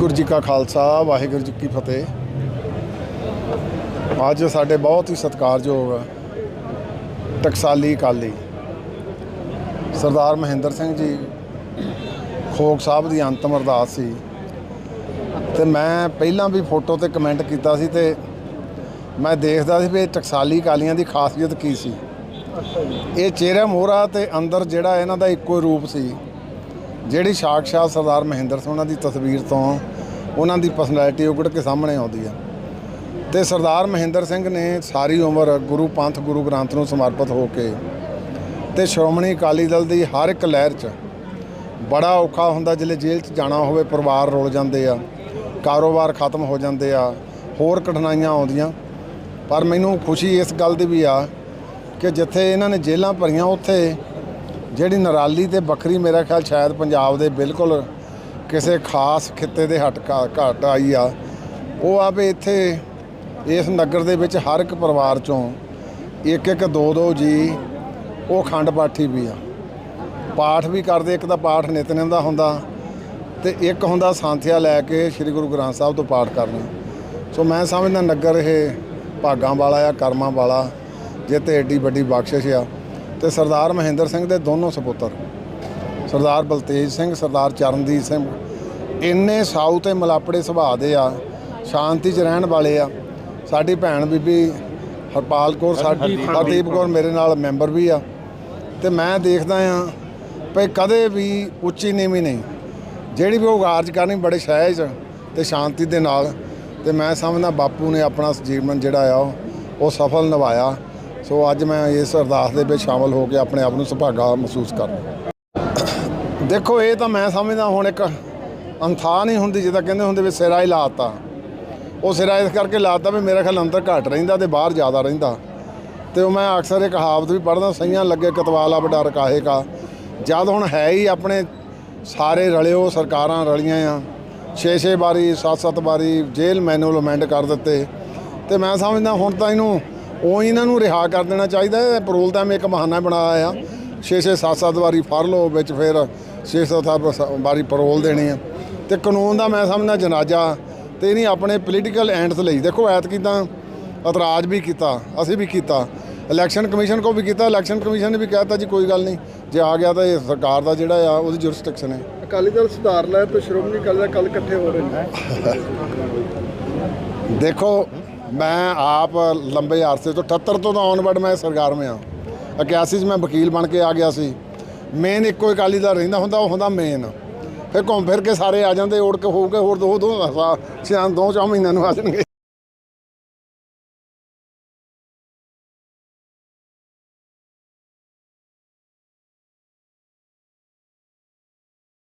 ਵਾਹਿਗੁਰੂ ਜੀ ਕਾ ਖਾਲਸਾ, ਵਾਹਿਗੁਰੂ ਜੀ ਕੀ ਫਤਿਹ। ਅੱਜ ਸਾਡੇ ਬਹੁਤ ਹੀ ਸਤਿਕਾਰਯੋਗ ਟਕਸਾਲੀ ਕਾਲੀ ਸਰਦਾਰ ਮਹਿੰਦਰ ਸਿੰਘ ਜੀ ਖੋਖ ਸਾਹਿਬ ਦੀ ਅੰਤਮ ਅਰਦਾਸ ਸੀ। ਤੇ ਮੈਂ ਪਹਿਲਾਂ ਵੀ ਫੋਟੋ ਤੇ ਕਮੈਂਟ ਕੀਤਾ ਸੀ ਤੇ ਮੈਂ ਦੇਖਦਾ ਸੀ ਵੀ ਇਹ ਟਕਸਾਲੀ ਕਾਲੀਆਂ ਦੀ ਖਾਸੀਅਤ ਕੀ ਸੀ। ਇਹ ਚਿਹਰਾ ਮੋਹਰਾ ਤੇ ਅੰਦਰ ਜਿਹੜਾ ਇਹਨਾਂ ਦਾ ਇੱਕੋ ਰੂਪ ਸੀ। ਜਿਹੜੀ ਸਾਕਸ਼ਾਤ ਸਰਦਾਰ ਮਹਿੰਦਰ ਸਿੰਘ ਉਹਨਾਂ ਦੀ ਤਸਵੀਰ ਤੋਂ ਉਹਨਾਂ ਦੀ ਪਰਸਨੈਲਿਟੀ ਉਗੜ ਕੇ ਸਾਹਮਣੇ ਆਉਂਦੀ ਆ। ਤੇ ਸਰਦਾਰ ਮਹਿੰਦਰ ਸਿੰਘ ਨੇ ਸਾਰੀ ਉਮਰ ਗੁਰੂ ਪੰਥ, ਗੁਰੂ ਗ੍ਰੰਥ ਨੂੰ ਸਮਰਪਿਤ ਹੋ ਕੇ ਤੇ ਸ਼੍ਰੋਮਣੀ ਅਕਾਲੀ ਦਲ ਦੀ ਹਰ ਇੱਕ ਲਹਿਰ 'ਚ ਬੜਾ ਔਖਾ ਹੁੰਦਾ ਜਿਲੇ ਜੇਲ੍ਹ 'ਚ ਜਾਣਾ ਹੋਵੇ, ਪਰਿਵਾਰ ਰੁਲ ਜਾਂਦੇ ਆ, ਕਾਰੋਬਾਰ ਖਤਮ ਹੋ ਜਾਂਦੇ ਆ, ਹੋਰ ਕਠਿਨਾਈਆਂ ਆਉਂਦੀਆਂ। ਪਰ ਮੈਨੂੰ ਖੁਸ਼ੀ ਇਸ ਗੱਲ ਦੀ ਵੀ ਆ ਕਿ ਜਿੱਥੇ ਇਹਨਾਂ ਨੇ ਜੇਲ੍ਹਾਂ ਭਰੀਆਂ, ਉੱਥੇ ਜਿਹੜੀ ਨਰਾਲੀ ਤੇ ਵੱਖਰੀ ਮੇਰਾ ਖਿਆਲ ਸ਼ਾਇਦ ਪੰਜਾਬ ਦੇ ਬਿਲਕੁਲ ਕਿਸੇ ਖਾਸ ਖਿੱਤੇ ਦੇ ਹਟ ਘਾ- ਘਾਟ ਆਈ ਆ। ਉਹ ਆ ਵੀ ਇੱਥੇ ਇਸ ਨਗਰ ਦੇ ਵਿੱਚ ਹਰ ਇੱਕ ਪਰਿਵਾਰ ਚੋਂ ਇੱਕ ਇੱਕ ਦੋ ਦੋ ਜੀ ਉਹ ਖੰਡ ਪਾਠੀ ਵੀ ਆ। ਪਾਠ ਵੀ ਕਰਦੇ, ਇੱਕ ਤਾਂ ਪਾਠ ਨਿਤਨੇਮ ਦਾ ਹੁੰਦਾ ਤੇ ਇੱਕ ਹੁੰਦਾ ਸਾਂਥਿਆ ਲੈ ਕੇ ਸ੍ਰੀ ਗੁਰੂ ਗ੍ਰੰਥ ਸਾਹਿਬ ਤੋਂ ਪਾਠ ਕਰਨਾ। ਸੋ ਮੈਂ ਸਮਝਦਾ ਨਗਰ ਇਹ ਭਾਗਾਂ ਵਾਲਾ ਆ, ਕਰਮਾਂ ਵਾਲਾ ਜੇ ਤੇ ਏਡੀ ਵੱਡੀ ਬਖਸ਼ਿਸ਼ ਆ। ਤੇ ਸਰਦਾਰ ਮਹਿੰਦਰ ਸਿੰਘ ਦੇ ਦੋਨੋਂ ਸਪੁੱਤਰ ਸਰਦਾਰ ਬਲਤੇਜ ਸਿੰਘ ਸਰਦਾਰ ਚਰਨਦੀਪ ਸਿੰਘ ਇੰਨੇ ਸਾਊ ਤੇ ਮਲਾਪੜੇ ਸੁਭਾਅ ਦੇ ਆ ਸ਼ਾਂਤੀ 'ਚ ਰਹਿਣ ਵਾਲੇ ਆ। ਸਾਡੀ ਭੈਣ ਬੀਬੀ ਹਰਪਾਲ ਕੌਰ ਸਾਡੀ ਹਰਦੀਪ ਕੌਰ। ਮੇਰੇ ਨਾਲ ਮੈਂਬਰ ਵੀ ਆ। ਤੇ ਮੈਂ ਦੇਖਦਾ ਆ ਭਈ ਕਦੇ ਵੀ ਉੱਚੀ ਨੀਵੀਂ ਨਹੀਂ। ਜਿਹੜੀ ਵੀ ਉਹ ਕਾਰਜ ਕਰਨੀ ਬੜੇ ਸਹਿਜ ਤੇ ਸ਼ਾਂਤੀ ਦੇ ਨਾਲ। ਤੇ ਮੈਂ ਸਮਝਦਾ ਬਾਪੂ ਨੇ ਆਪਣਾ ਜੀਵਨ ਜਿਹੜਾ ਆ ਉਹ ਸਫਲ ਨਿਭਾਇਆ। ਸੋ ਅੱਜ ਮੈਂ ਇਸ ਅਰਦਾਸ ਦੇ ਵਿੱਚ ਸ਼ਾਮਲ ਹੋ ਕੇ ਆਪਣੇ ਆਪ ਨੂੰ ਸੁਭਾਗਾ ਮਹਿਸੂਸ ਕਰਦਾ ਦੇਖੋ, ਇਹ ਤਾਂ ਮੈਂ ਸਮਝਦਾ ਹੁਣ ਇੱਕ ਅੰਥਾ ਨਹੀਂ ਹੁੰਦੀ ਜਿੱਦਾਂ ਕਹਿੰਦੇ ਹੁੰਦੇ ਵੀ ਸਿਰਾ ਹੀ ਲਾਤਾ। ਉਹ ਸਿਰਾ ਇਸ ਕਰਕੇ ਲਾਤਾ ਵੀ ਮੇਰਾ ਖਿਆਲ ਅੰਦਰ ਘੱਟ ਰਹਿੰਦਾ ਤੇ ਬਾਹਰ ਜ਼ਿਆਦਾ ਰਹਿੰਦਾ। ਤੇ ਉਹ ਮੈਂ ਅਕਸਰ ਇਹ ਕਹਾਵਤ ਵੀ ਪੜ੍ਹਦਾ, ਸਈਆਂ ਲੱਗੇ ਕਤਵਾਲਾ ਬਡਾ ਰਕਾਹੇ ਕਾ। ਜਦ ਹੁਣ ਹੈ ਹੀ ਆਪਣੇ ਸਾਰੇ ਰਲਿਓ, ਸਰਕਾਰਾਂ ਰਲੀਆਂ ਆ। ਛੇ ਛੇ ਵਾਰੀ ਸੱਤ ਸੱਤ ਵਾਰੀ ਜੇਲ੍ਹ ਮੈਨੂਅਲ ਅਮੈਂਡ ਕਰ ਦਿੱਤੇ। ਤੇ ਮੈਂ ਸਮਝਦਾ ਹੁਣ ਤਾਂ ਇਹਨੂੰ ਉਹ ਇਹਨਾਂ ਨੂੰ ਰਿਹਾ ਕਰ ਦੇਣਾ ਚਾਹੀਦਾ ਹੈ। ਪਰੋਲ ਤਾਂ ਮੈਂ ਇੱਕ ਬਹਾਨਾ ਬਣਾਇਆ ਆ। ਛੇ ਛੇ ਸੱਤ ਸੱਤ ਵਾਰੀ ਫੜ ਲਓ ਵਿੱਚ ਫਿਰ ਛੇ ਸੱਤ ਸੱਤ ਵਾਰੀ ਪਰੋਲ ਦੇਣੀ ਆ। ਤੇ ਕਾਨੂੰਨ ਦਾ ਮੈਂ ਸਮਝਦਾ ਜਨਾਜ਼ਾ ਤੇ ਨਹੀਂ ਆਪਣੇ ਪੋਲੀਟੀਕਲ ਐਂਡਸ ਲਈ। ਦੇਖੋ ਐਤਕੀ ਤਾਂ ਇਤਰਾਜ਼ ਵੀ ਕੀਤਾ ਅਸੀਂ ਵੀ ਕੀਤਾ। ਇਲੈਕਸ਼ਨ ਕਮਿਸ਼ਨ ਕੋ ਵੀ ਕੀਤਾ ਇਲੈਕਸ਼ਨ ਕਮਿਸ਼ਨ ਨੇ ਵੀ ਕਹਿਤਾ ਜੀ ਕੋਈ ਗੱਲ ਨਹੀਂ। ਜੇ ਆ ਗਿਆ ਤਾਂ ਇਹ ਸਰਕਾਰ ਦਾ ਜਿਹੜਾ ਆ ਉਹਦੀ ਜੁਰਿਸਡਿਕਸ਼ਨ ਹੈ। ਅਕਾਲੀ ਦਲ ਸੁਧਾਰ ਲੈ ਤੇ ਸ਼੍ਰੋਮਣੀ ਅਕਾਲੀ ਦਲ ਕੱਲ ਇਕੱਠੇ ਹੋ ਰਹੇ ਨੇ। ਦੇਖੋ ਮੈਂ ਆਪ ਲੰਬੇ ਅਰਸੇ ਤੋਂ 78 ਤੋਂ ਤਾਂ ਆਨਵਰਡ ਮੈਂ ਸਰਕਾਰ ਆ 81 'ਚ ਮੈਂ ਵਕੀਲ ਬਣ ਕੇ ਆ ਗਿਆ ਸੀ। ਮੇਨ ਇੱਕੋ ਅਕਾਲੀ ਦਾ ਰਹਿੰਦਾ ਹੁੰਦਾ, ਉਹ ਹੁੰਦਾ ਮੇਨ ਫਿਰ ਘੁੰਮ ਫਿਰ ਕੇ ਸਾਰੇ ਆ ਜਾਂਦੇ, ਉੜ ਕੇ ਹੋ ਕੇ ਹੋਰ ਦੋ ਦੋ ਛੇ ਦੋ ਚੌ ਮਹੀਨਿਆਂ ਨੂੰ ਆ ਜਾਣਗੇ।